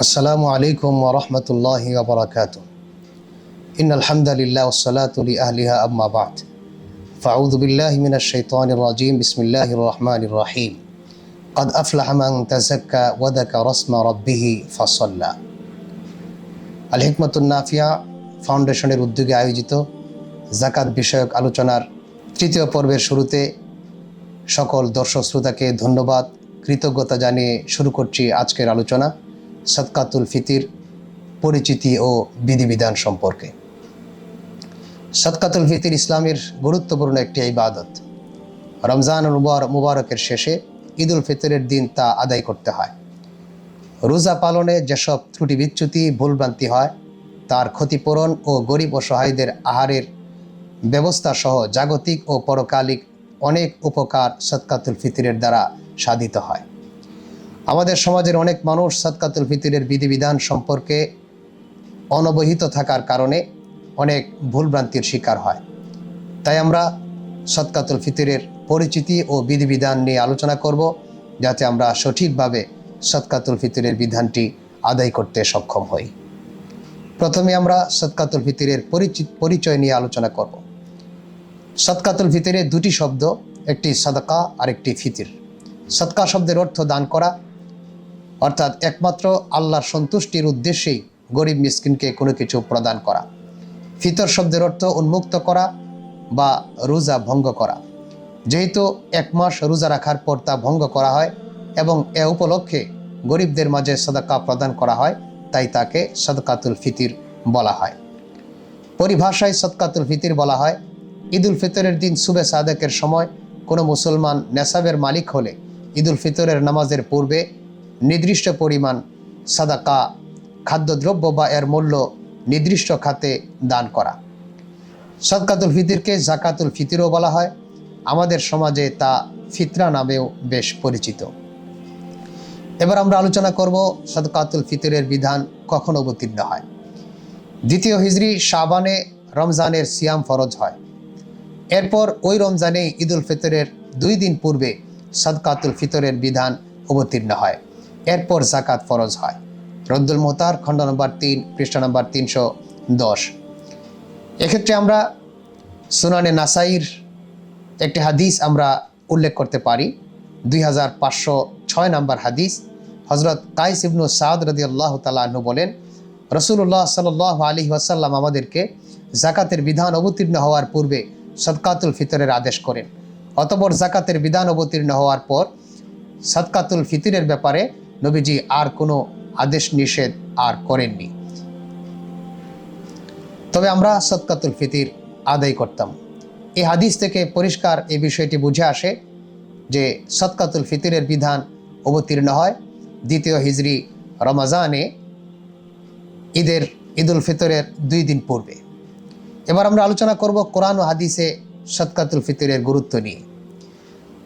السلام عليكم ورحمة الله وبركاته إن الحمد لله والصلاة لأهلها أما بعد فأعوذ بالله من الشيطان الرجيم بسم الله الرحمن الرحيم قد أفلح من تزكى وذكر اسم ربه فصلى আল হিকমতুন্নাফিয়া ফাউন্ডেশনের উদ্যোগে আয়োজিত জাকাত বিষয়ক আলোচনার তৃতীয় পর্বের শুরুতে সকল দর্শক শ্রোতাকে ধন্যবাদ কৃতজ্ঞতা জানিয়ে শুরু করছি আজকের আলোচনা সদকাতুল ফিতির পরিচিতি ও বিধিবিধান সম্পর্কে। সদকাতুল ফিতির ইসলামের গুরুত্বপূর্ণ একটি ইবাদত। রমজান মুবার- মুবারকের শেষে ঈদুল ফিতরের দিন তা আদায় করতে হয়। রোজা পালনে যেসব ত্রুটি বিচ্যুতি ভুলভ্রান্তি হয়, তার ক্ষতিপূরণ ও গরিব অসহায়দের আহারের ব্যবস্থা সহ জাগতিক ও পরকালিক অনেক উপকার সদকাতুল ফিতরের দ্বারা সাধিত হয়। আমাদের সমাজের অনেক মানুষ সদকাতুল ফিতরের বিধিবিধান সম্পর্কে অনবহিত থাকার কারণে অনেক ভুলভ্রান্তির শিকার হয়। তাই আমরা সদকাতুল ফিতরের পরিচিতি ও বিধিবিধান নিয়ে আলোচনা করব, যাতে আমরা সঠিকভাবে সৎকাতুল ফিতরের বিধানটি আদায় করতে সক্ষম হই। প্রথমে আমরা সৎকাতুল ফিতরের পরিচয় নিয়ে আলোচনা করব। সৎকাতুল ফিতরের দুটি শব্দ, একটি সদকা আর একটি ফিতির। সৎকা শব্দের অর্থ দান করা অর্থাৎ একমাত্র আল্লাহর সন্তুষ্টির উদ্দেশ্যেই গরিব মিসকিনকে কোনো কিছু প্রদান করা। ফিতর শব্দের অর্থ উন্মুক্ত করা বা রোজা ভঙ্গ করা। যেহেতু এক মাস রোজা রাখার পর তা ভঙ্গ করা হয় এবং এ উপলক্ষে গরিবদের মাঝে সদকা প্রদান করা হয়, তাই তাকে সদকাতুল ফিতির বলা হয়। পরিভাষায় সদকাতুল ফিতির বলা হয়, ঈদুল ফিতরের দিন সুবে সাদেকের সময় কোনো মুসলমান নেশাবের মালিক হলে ঈদুল ফিতরের নামাজের পূর্বে নির্দিষ্ট পরিমাণ সাদাকা খাদ্যদ্রব্য বা এর মূল্য নির্দিষ্ট খাতে দান করা। সদকাতুল ফিতিরকে জাকাতুল ফিতিরও বলা হয়। আমাদের সমাজে তা ফিতরা নামেও বেশ পরিচিত। এবার আমরা আলোচনা করব সদকাতুল ফিতরের বিধান কখন অবতীর্ণ হয়। দ্বিতীয় হিজরি শাবানে রমজানের সিয়াম ফরজ হয়। এরপর ওই রমজানে ঈদুল ফিতরের দুই দিন পূর্বে সদকাতুল ফিতরের বিধান অবতীর্ণ হয়। এরপর জাকাত ফরজ হয়। রদ্দুল মোহতার খণ্ড নম্বর তিন, পৃষ্ঠা নম্বর তিনশো দশ। এক্ষেত্রে আমরা সুনানে নাসাইর একটি হাদিস আমরা উল্লেখ করতে পারি। দুই হাজার পাঁচশো ছয় নম্বর হাদিস হজরত কাইস ইবনু সাদ রদি আল্লাহ তালু বলেন রসুল্লাহ সাল আলী ওয়াসাল্লাম আমাদেরকে জাকাতের বিধান অবতীর্ণ হওয়ার পূর্বে সদকাতুল ফিতরের আদেশ করেন। অতপর জাকাতের বিধান অবতীর্ণ হওয়ার পর সদকাতুল ফিতরের ব্যাপারে নবীজি আর কোনো আদেশ নিষেধ আর করেননি। তবে আমরা সৎকাতুল ফিতির আদায় করতাম। এই হাদিস থেকে পরিষ্কার এই বিষয়টি বুঝে আসে যে সদকাতুল ফিতিরের বিধান অবতীর্ণ হয় দ্বিতীয় হিজরি রমাজানে ঈদের ঈদুল ফিতরের দুই দিন পূর্বে। এবার আমরা আলোচনা করব কোরআন ও হাদিসে সৎকাতুল ফিতরের গুরুত্ব নিয়ে।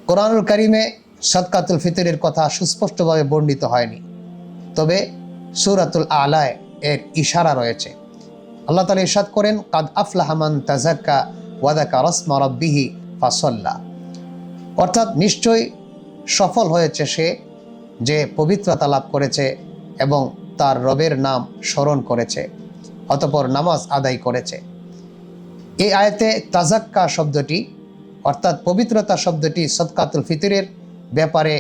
কোরআনুল কারিমে সদকাতুল ফিতরের কথা সুস্পষ্টভাবে বর্ণিত হয়নি। তবে সুরাতুল আলায় এর ইশারা রয়েছে। আল্লাহ তালা ইরশাদ করেন, কাদ আফলাহমান তাজাক্কা ওয়াদাকা রসমা ফাসল্লা। অর্থাৎ নিশ্চয়ই সফল হয়েছে সে যে পবিত্রতা লাভ করেছে এবং তার রবের নাম স্মরণ করেছে, অতপর নামাজ আদায় করেছে। এই আয়তে তাজাক্কা শব্দটি, অর্থাৎ পবিত্রতা শব্দটি সদকাতুল ফিতরের ব্যাপারে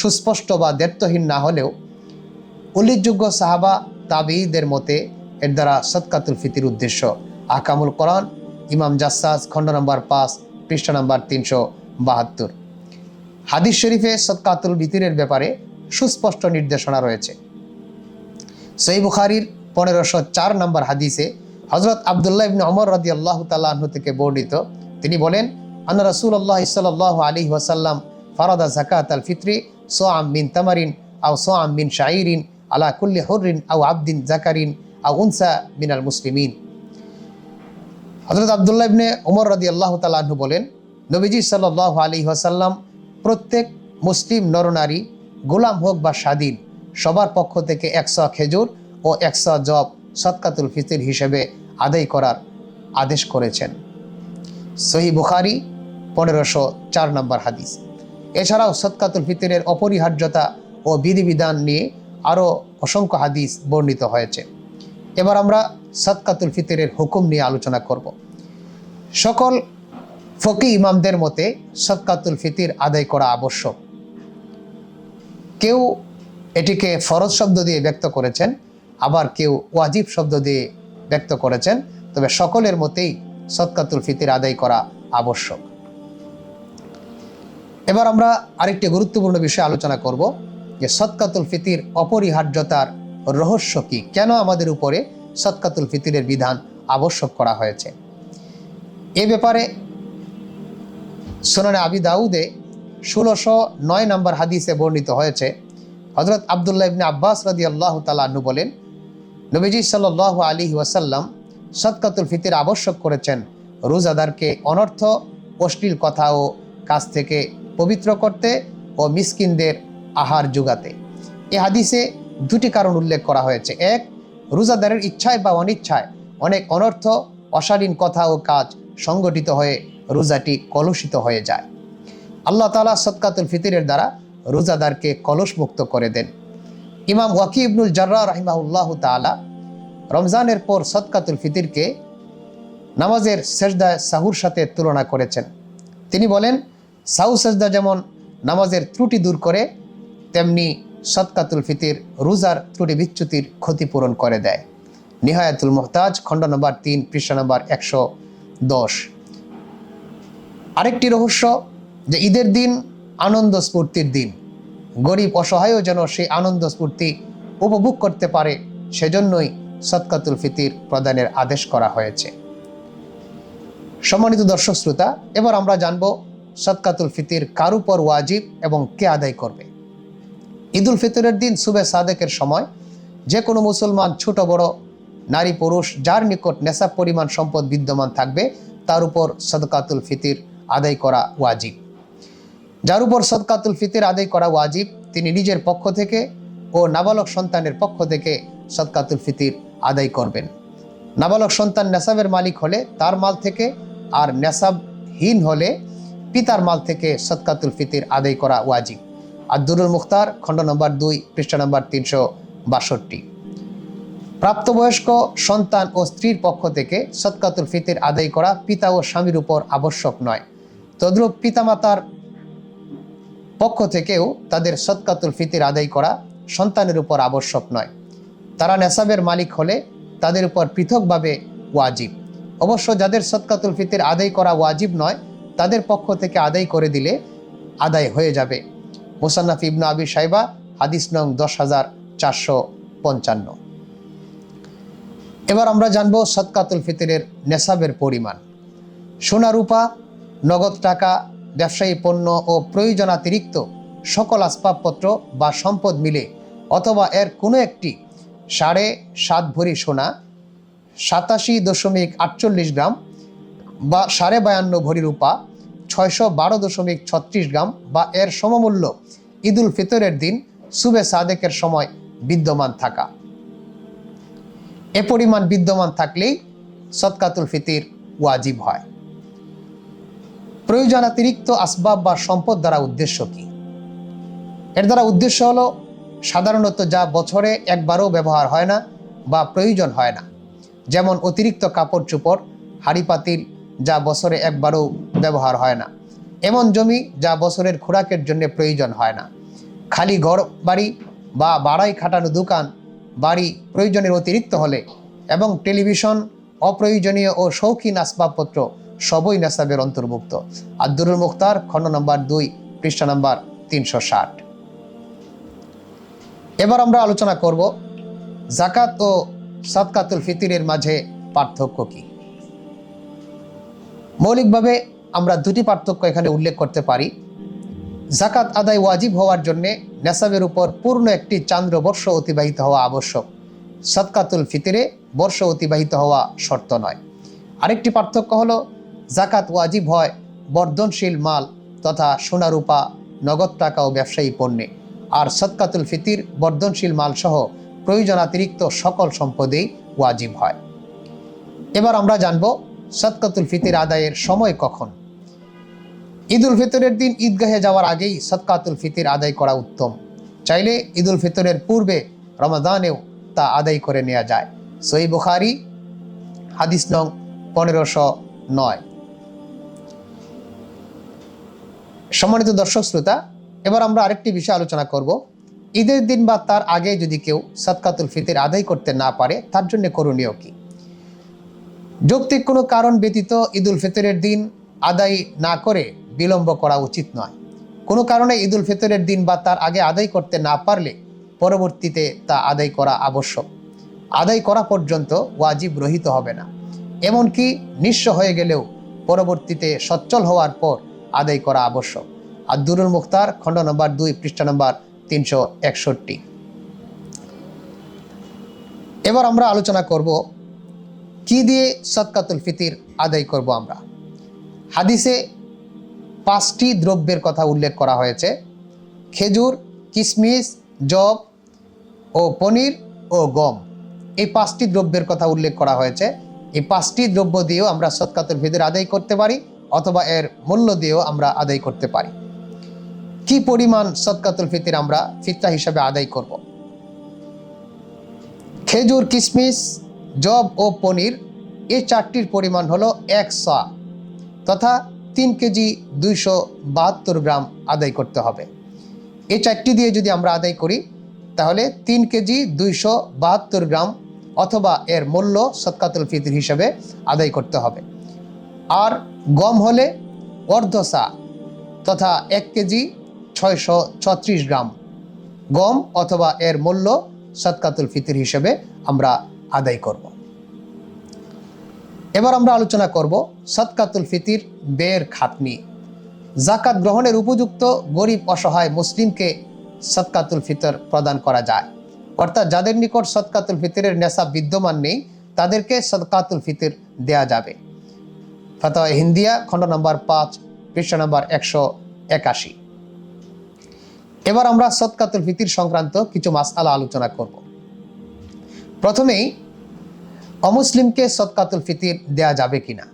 সুস্পষ্ট বা দ্ব্যর্থহীন না হলেও উল্লেখযোগ্য সাহাবা তাবিদের মতে এর দ্বারা সৎকাতুল ফিতির উদ্দেশ্য। আকামুল কোরআন, ইমাম জাসাস, খণ্ড নম্বর পাঁচ, পৃষ্ঠা নম্বর তিনশো বাহাত্তর। হাদিস শরীফে সৎকাতুল ফিতিরের ব্যাপারে সুস্পষ্ট নির্দেশনা রয়েছে। সই বুখারির পনেরোশো চার নম্বর হাদিসে হজরত আবদুল্লাহ ইবনে অমর রদি আল্লাহ তাল্লাহ্ন থেকে বর্ণিত। তিনি বলেন, আন্না রসুল আল্লাহ ইসাল্লাহ আলী ওয়াসাল্লাম ফারাদা জাকাত আল ফিত্রি সো আম বিন তামারিন আও সো আম বিন শাইরিন আলা কুল্লি হরিন আও আবদিন জাকারিন আও উনসা মিনাল মুসলিমিন। হজরত আবদুল্লাহ ইবনে ওমর রদি আল্লাহ তাল্লাহ্ন বলেন, নবীজি সাল্লাহ আলী ওয়াসাল্লাম প্রত্যেক মুসলিম নরনারী, গোলাম হোক বা স্বাধীন, সবার পক্ষ থেকে একশো খেজুর ও একশো জব সৎকাতুল ফিতির হিসেবে আদায় করার আদেশ করেছেন। সহি বুখারি পনেরোশো চার নম্বর হাদিস। এছাড়াও সৎকাতুল ফিতরের অপরিহার্যতা ও বিধিবিধান নিয়ে আরও অসংখ্য হাদিস বর্ণিত হয়েছে। এবার আমরা সৎকাতুল ফিতরের হুকুম নিয়ে আলোচনা করব। সকল ফকি ইমামদের মতে সৎকাতুল ফিতির আদায় করা আবশ্যক। কেউ এটিকে ফরজ শব্দ দিয়ে ব্যক্ত করেছেন, আবার কেউ ওয়াজিব শব্দ দিয়ে ব্যক্ত করেছেন, তবে সকলের মতেই সৎকাতুল ফিতির আদায় করা আবশ্যক। এবার আমরা আরেকটি গুরুত্বপূর্ণ বিষয় আলোচনা করব যে সৎকাতুল ফিতির অপরিহার্যতার রহস্য কি? কেন আমাদের উপরে সৎকাতুল ফিতিরের বিধান আবশ্যক করা হয়েছে? এ ব্যাপারে সোনানে আবি দাউদে ষোলোশো নয় নম্বর হাদিসে বর্ণিত হয়েছে হজরত আবদুল্লাহ ইবনে আব্বাস রাদি আল্লাহ তালু বলেন, নবীজি সাল আলী ওয়াসাল্লাম সৎকাতুল ফিতির আবশ্যক করেছেন রোজাদারকে অনর্থ অশ্লীল কথা ও কাজ থেকে পবিত্র করতে ও মিসকিনদের আহার যোগাতে। এ হাদিসে দুটি কারণ উল্লেখ করা হয়েছে। এক, রোজাদারের ইচ্ছায় বা অনিচ্ছায় অনেক অনর্থ, অশালীন কথা ও কাজ সংগঠিত হয়ে রোজাটি কলুষিত হয়ে যায়। আল্লাহ তালা সৎকাতুল ফিতিরের দ্বারা রোজাদারকে কলস মুক্ত করে দেন। ইমাম ওয়াকি ইবনুল জার্রা রাহিমাউল্লাহ তালা রমজানের পর সৎকাতুল ফিতিরকে নামাজের শেষদায় সাহুর সাথে তুলনা করেছেন। তিনি বলেন সাহু সেজদা যেমন নামাজের ত্রুটি দূর করে, তেমনি সৎকাতুল ফিতির, রোজার ত্রুটি বিচ্যুতির ক্ষতিপূরণ করে দেয়। নিহায়াতুল মোহতাজ, খণ্ড নম্বর তিন, পৃষ্ঠা নম্বর একশো দশ। আরেকটি রহস্য যে ঈদের দিন আনন্দ স্ফূর্তির দিন। গরিব অসহায়ও যেন সেই আনন্দ স্ফূর্তি উপভোগ করতে পারে, সেজন্যই সৎকাতুল ফিতির প্রদানের আদেশ করা হয়েছে। সম্মানিত দর্শক শ্রোতা, এবার আমরা জানব সৎকাতুল ফিতির কার উপর ওয়াজিব এবং কে আদায় করবে? ঈদুল ফিতরের দিন সুবে সাদেকের সময়, যে কোনো মুসলমান ছোট বড় নারী পুরুষ যার নিকট নেশাব পরিমাণ সম্পদ বিদ্যমান থাকবে, তার উপর সদকাতুল ফিতির আদায় করা ওয়াজিব। যার উপর সদকাতুল ফিতির আদায় করা ওয়াজিব, তিনি নিজের পক্ষ থেকে ও নাবালক সন্তানের পক্ষ থেকে সদকাতুল ফিতির আদায় করবেন। নাবালক সন্তান নেশাবের মালিক হলে তার মাল থেকে, আর নেশাবহীন হলে পিতার মাল থেকে সৎকাতুল ফিতির আদায় করা ওয়াজিব। আব্দুরুল মুখতার, খণ্ড নম্বর দুই, পৃষ্ঠা নম্বর তিনশো বাষট্টি। প্রাপ্তবয়স্ক সন্তান ও স্ত্রীর পক্ষ থেকে সৎকাতুল ফিতির আদায় করা পিতা ও স্বামীর উপর আবশ্যক নয়। তদ্রূপ পিতামাতার পক্ষ থেকেও তাদের সৎকাতুল ফিতির আদায় করা সন্তানের উপর আবশ্যক নয়। তারা নেশাবের মালিক হলে তাদের উপর পৃথকভাবে ওয়াজিব। অবশ্য যাদের সৎকাতুল ফিতির আদায় করা ওয়াজিব নয় তাদের পক্ষ থেকে আদায় করে দিলে আদায় হয়ে যাবে। মোসান্নাফ ইবনু আবি সাইবা হাদিস নং দশ হাজার চারশো পঞ্চান্ন। এবার আমরা জানব সৎকাতুল ফিতরের নেশাবের পরিমাণ। সোনা রূপা, নগদ টাকা, ব্যবসায়ী পণ্য ও প্রয়োজনাতিরিক্ত সকল আসবাবপত্র বা সম্পদ মিলে অথবা এর কোনো একটি সাড়ে সাত ভরি সোনা, সাতাশি দশমিক আটচল্লিশ গ্রাম বা সাড়ে বায়ান্ন ভরি রূপা ছয়শো বারো দশমিক ছত্রিশ গ্রাম বা এর সমমূল্য ঈদুল ফিতরের দিন সুবে সাদেকের সময় বিদ্যমান থাকা। এ পরিমাণ বিদ্যমান থাকলেই সৎকাতুল ফিতির ওয়াজিব হয়। প্রয়োজনাতিরিক্ত আসবাব বা সম্পদ দ্বারা উদ্দেশ্য কি? এর দ্বারা উদ্দেশ্য হলো, সাধারণত যা বছরে একবারও ব্যবহার হয় না বা প্রয়োজন হয় না। যেমন অতিরিক্ত কাপড় চোপড় হাড়ি পাতিল যা বছরে একবারও ব্যবহার হয় না। এমন জমি যা বছরের খোরাকের জন্য প্রয়োজন হয় না। খালি ঘর, বাড়ি বা বাড়াই খাটানো দোকান, বাড়ি প্রয়োজনের অতিরিক্ত হলে এবং টেলিভিশন, অপ্রয়োজনীয় ও শৌখিন আসবাবপত্র সবই নেশাবের অন্তর্ভুক্ত। আব্দুরুল মুখতার, খণ্ড নম্বর দুই, পৃষ্ঠা নম্বর তিনশো ষাট। এবার আমরা আলোচনা করব জাকাত ও সাদকাতুল ফিতিরের মাঝে পার্থক্য কি। মৌলিকভাবে আমরা দুটি পার্থক্য এখানে উল্লেখ করতে পারি। জাকাত আদায় ওয়াজিব হওয়ার জন্যে নেশাবের উপর পূর্ণ একটি চান্দ্র বর্ষ অতিবাহিত হওয়া আবশ্যক। সৎকাতুল ফিতিরে বর্ষ অতিবাহিত হওয়া শর্ত নয়। আরেকটি পার্থক্য হলো, জাকাত ওয়াজিব হয় বর্ধনশীল মাল তথা সোনারূপা, নগদ টাকা ও ব্যবসায়ী পণ্যে। আর সৎকাতুল ফিতির বর্ধনশীল মাল সহ প্রয়োজনাতিরিক্ত সকল সম্পদেই ওয়াজিব হয়। এবার আমরা জানব সৎকাতুল ফিতির আদায়ের সময় কখন। ঈদ উল ফিতরের দিন ঈদগাহে যাওয়ার আগেই সৎকাতুল ফিতির আদায় করা উত্তম। চাইলে ঈদুল ফিতরের পূর্বে রমাদানেও তা আদায় করে নেওয়া যায়। সই বুখারি, হাদিস নং পনেরোশো নয়। সম্মানিত দর্শক শ্রোতা, এবার আমরা আরেকটি বিষয় আলোচনা করব। ঈদের দিন বা তার আগে যদি কেউ সৎকাতুল ফিতির আদায় করতে না পারে, তার জন্য করণীয় কি? যৌক্তিক কোনো কারণ ব্যতীত ঈদুল ফিতরের দিন আদায় না করে বিলম্ব করা উচিত নয়। কোনো কারণে ঈদুল ফিতরের দিন বা তার আগে আদায় করতে না পারলে পরবর্তীতে তা আদায় করা আবশ্যক। আদায় করা পর্যন্ত ওয়াজিব রহিত হবে না। এমনকি নিঃস্ব হয়ে গেলেও পরবর্তীতে সচ্ছল হওয়ার পর আদায় করা আবশ্যক। আর দুরুল মুখতার, খণ্ড নম্বর দুই, পৃষ্ঠা নম্বর তিনশো একষট্টি। এবার আমরা আলোচনা করব, কি দিয়ে সৎকাতুল ফিতির আদায় করব আমরা? হাদিসে পাঁচটি দ্রব্যের কথা উল্লেখ করা হয়েছে। খেজুর কিশমিশ জব ও পনির ও গম। এই পাঁচটি দ্রব্যের কথা উল্লেখ করা হয়েছে। এই পাঁচটি দ্রব্য দিয়েও আমরা সৎকাতুল ফিতির আদায় করতে পারি অথবা এর মূল্য দিয়েও আমরা আদায় করতে পারি। কি পরিমাণ সৎকাতুল ফিতির আমরা ফিতরা হিসাবে আদায় করব? খেজুর কিশমিশ জব ও পনির, এই চারটির পরিমাণ হলো এক সা তথা তিন কেজি দুইশো বাহাত্তর গ্রাম আদায় করতে হবে। এই চারটি দিয়ে যদি আমরা আদায় করি, তাহলে তিন কেজি দুইশো বাহাত্তর গ্রাম অথবা এর মূল্য সৎকাতুল ফিতির হিসেবে আদায় করতে হবে। আর গম হলে অর্ধ সা তথা এক কেজি ছয়শো ছত্রিশ গ্রাম গম অথবা এর মূল্য সৎকাতুল ফিতির হিসেবে আমরা আদায় করব। এবার আমরা আলোচনা করব সৎকাতুল ফিতির বের খাতনি। জাকাত গ্রহণের উপযুক্ত গরিব অসহায় মুসলিমকে সৎকাতুল ফিতর প্রদান করা যায়। অর্থাৎ যাদের নিকট সৎকাতুল ফিতরের নেশা বিদ্যমান নেই, তাদেরকে সৎকাতুল ফিতর দেয়া যাবে। ফতোয়া হিন্দিয়া, খণ্ড নম্বর পাঁচ, পৃষ্ঠ নম্বর একশো একাশি। এবার আমরা সৎকাতুল ফিতির সংক্রান্ত কিছু মাস আলা আলোচনা করব। প্রথমেই অমুসলিমকে সৎকাতুল ফিতির দেয়া যাবে কিনা?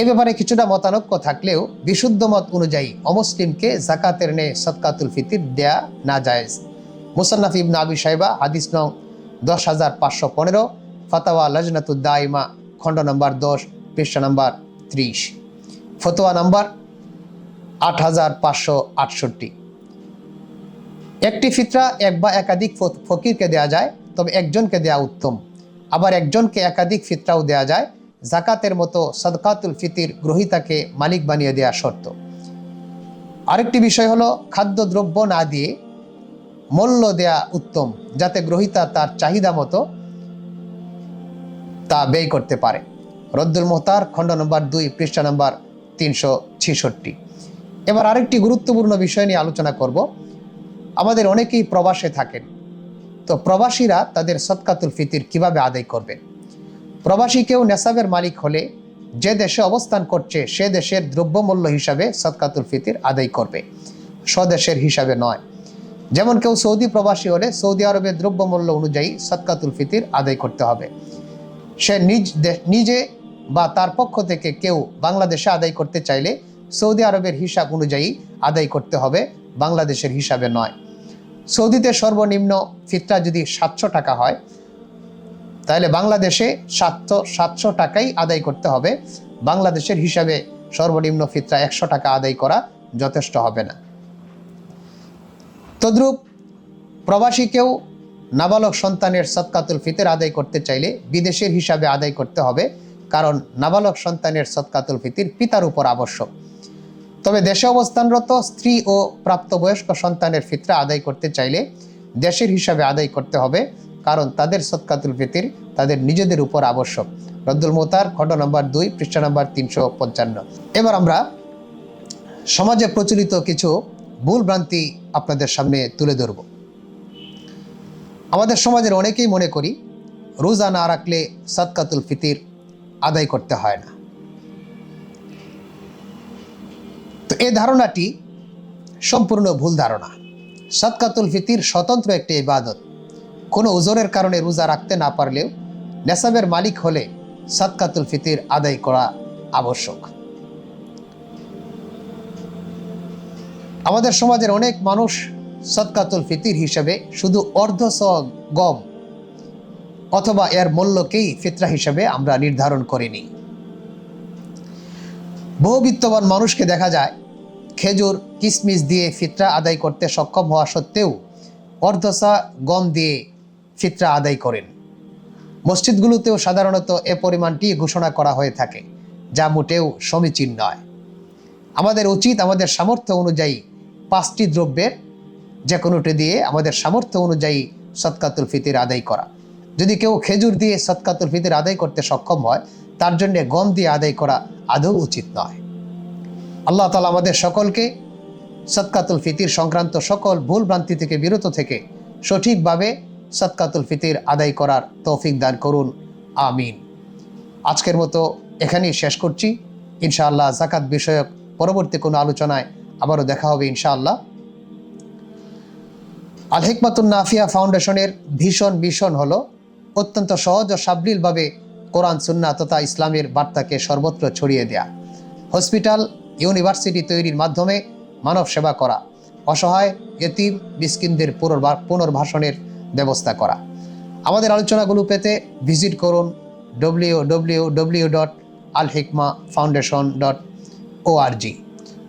এ ব্যাপারে কিছুটা মতানক্য থাকলেও বিশুদ্ধ মত অনুযায়ী অমুসলিমকে জাকাতের নে সৎকাতুল ফিতির দেয়া না জায়েজ মুসান্নাফ ইবন আবি সাহেবা হাদিস নং দশ হাজার পাঁচশো পনেরো ফাতাওয়া লজনাতুদ্দাইমা খণ্ড নম্বর দশ, পৃষ্ঠা নম্বর ত্রিশ। ফতোয়া নম্বর আট হাজার পাঁচশো আটষট্টি। একটি ফিতরা এক বা একাধিক ফকিরকে দেয়া যায়, তবে একজনকে দেয়া উত্তম। আবার একজনকে একাধিক ফিতরাও দেয়া যায়। জাকাতের মতো সদকাতুল ফিতির গ্রহিতাকে মালিক বানিয়ে দেয়া শর্ত। আরেকটি বিষয় হলো, খাদ্যদ্রব্য না দিয়ে মূল্য দেয়া উত্তম, যাতে গ্রহিতা তার চাহিদা মতো তা ব্যয় করতে পারে। রদ্দুল মোহতার, খণ্ড নম্বর দুই, পৃষ্ঠা নম্বর তিনশো ছেষট্টি। এবার আরেকটি গুরুত্বপূর্ণ বিষয় নিয়ে আলোচনা করব। আমাদের অনেকেই প্রবাসে থাকেন। তো প্রবাসীরা তাদের সৎকাতুল ফিতির কীভাবে আদায় করবে? প্রবাসী কেউ নেশাবের মালিক হলে যে দেশে অবস্থান করছে, সে দেশের দ্রব্যমূল্য হিসাবে সৎকাতুল ফিতির আদায় করবে। স্বদেশের হিসাবে নয়। যেমন কেউ সৌদি প্রবাসী হলে সৌদি আরবের দ্রব্যমূল্য অনুযায়ী সৎকাতুল ফিতির আদায় করতে হবে। সে নিজ নিজে বা তার পক্ষ থেকে কেউ বাংলাদেশে আদায় করতে চাইলে সৌদি আরবের হিসাব অনুযায়ী আদায় করতে হবে, বাংলাদেশের হিসাবে নয়। সৌদিতে সর্বনিম্ন ফিতরা যদি সাতশো টাকা হয়, তাহলে বাংলাদেশে সাতশো সাতশো টাকাই আদায় করতে হবে। বাংলাদেশের হিসাবে সর্বনিম্ন ফিতরা একশো টাকা আদায় করা যথেষ্ট হবে না। তদ্রূপ, প্রবাসীকেও নাবালক সন্তানের সৎকাতুল ফিতর আদায় করতে চাইলে বিদেশের হিসাবে আদায় করতে হবে, কারণ নাবালক সন্তানের সৎকাতুল ফিতির পিতার উপর আবশ্যক। তবে দেশে অবস্থানরত স্ত্রী ও প্রাপ্তবয়স্ক সন্তানের ফিতরা আদায় করতে চাইলে দেশের হিসাবে আদায় করতে হবে, কারণ তাদের সৎকাতুল ফিতির তাদের নিজেদের উপর আবশ্যক। রদ্দুল মোতার, খণ্ড নম্বর দুই, পৃষ্ঠা নম্বর তিনশো পঞ্চান্ন। এবার আমরা সমাজে প্রচলিত কিছু ভুল ভ্রান্তি আপনাদের সামনে তুলে ধরব। আমাদের সমাজের অনেকেই মনে করি, রোজা না রাখলে সৎকাতুল ফিতির আদায় করতে হয় না। এই ধারণাটি সম্পূর্ণ ভুল ধারণা। সৎকাতুল ফিতির স্বতন্ত্র একটি ইবাদত। কোনো ওজনের কারণে রোজা রাখতে না পারলেও নেসাবের মালিক হলে সৎকাতুল ফিতির আদায় করা আবশ্যক। আমাদের সমাজের অনেক মানুষ সদকাতুল ফিতির হিসেবে শুধু অর্ধ স গম অথবা এর মূল্যকেই ফিতরা হিসেবে আমরা নির্ধারণ করিনি। বহু বিত্তবান মানুষকে দেখা যায় খেজুর, কিসমিস দিয়ে ফিতরা আদায় করতে সক্ষম হওয়া সত্ত্বেও অর্ধসা গম দিয়ে ফিতরা আদায় করেন। মসজিদগুলোতেও সাধারণত এ পরিমাণটি ঘোষণা করা হয়ে থাকে, যা মোটেও সমীচীন নয়। আমাদের উচিত আমাদের সামর্থ্য অনুযায়ী পাঁচটি দ্রব্যের যে কোনোটি দিয়ে আমাদের সামর্থ্য অনুযায়ী সৎকাতুল ফিতির আদায় করা। যদি কেউ খেজুর দিয়ে সৎকাতুল ফিতির আদায় করতে সক্ষম হয়, তার জন্যে গম দিয়ে আদায় করা আদৌ উচিত নয়। আল্লাহ তালা আমাদের সকলকে সৎকাতুল ফিতির সংক্রান্ত সকল ভুল ভ্রান্তি থেকে বিরত থেকে সঠিকভাবে সৎকাতুল ফিতির আদায় করার তৌফিক দান করুন। আমিন। আজকের মতো এখানেই শেষ করছি। ইনশাআল্লাহ জাকাত বিষয়ক পরবর্তী কোনো আলোচনায় আবারও দেখা হবে ইনশাআল্লাহ। আল হিকমাতুন নাফিয়া ফাউন্ডেশনের ভীষণ মিশন হলো অত্যন্ত সহজ ও সাবলীলভাবে কোরআন সুন্না তথা ইসলামের বার্তাকে সর্বত্র ছড়িয়ে দেয়া। হসপিটাল ইউনিভার্সিটি তৈরির মাধ্যমে মানব সেবা করা, অসহায়, এতিম, মিসকিনদের পুনর্বা- পুনর্বাসনের ব্যবস্থা করা। আমাদের আলোচনাগুলো পেতে ভিজিট করুন W W W dot Al Hikma foundation dot ORG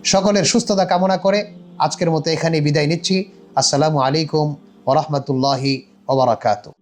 সকলের সুস্থতা কামনা করে আজকের মতো এখানে বিদায় নিচ্ছি। আসসালামু আলাইকুম ওরহমতুল্লাহি ওবরাকাতু